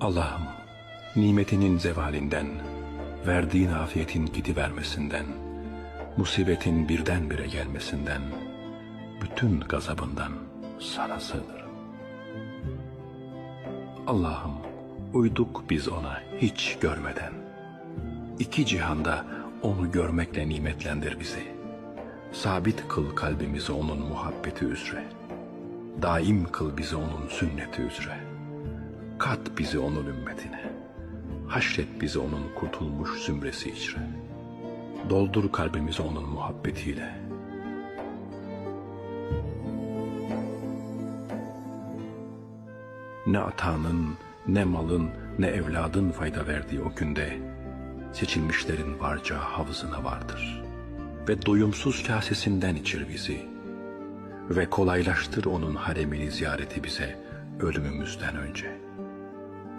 Allah'ım nimetinin zevalinden, verdiğin afiyetin gidivermesinden, musibetin birdenbire gelmesinden, bütün gazabından sana sığınırım. Allah'ım uyduk biz ona hiç görmeden. İki cihanda onu görmekle nimetlendir bizi. Sabit kıl kalbimizi onun muhabbeti üzere. Daim kıl bizi onun sünneti üzere. Kat bizi onun ümmetine. Haşret bizi onun kurtulmuş zümresi içre. Doldur kalbimizi onun muhabbetiyle. Ne atanın, ne malın, ne evladın fayda verdiği o günde seçilmişlerin varca havzına vardır. Ve doyumsuz kasesinden içir bizi. Ve kolaylaştır onun haremini ziyareti bize ölümümüzden önce.''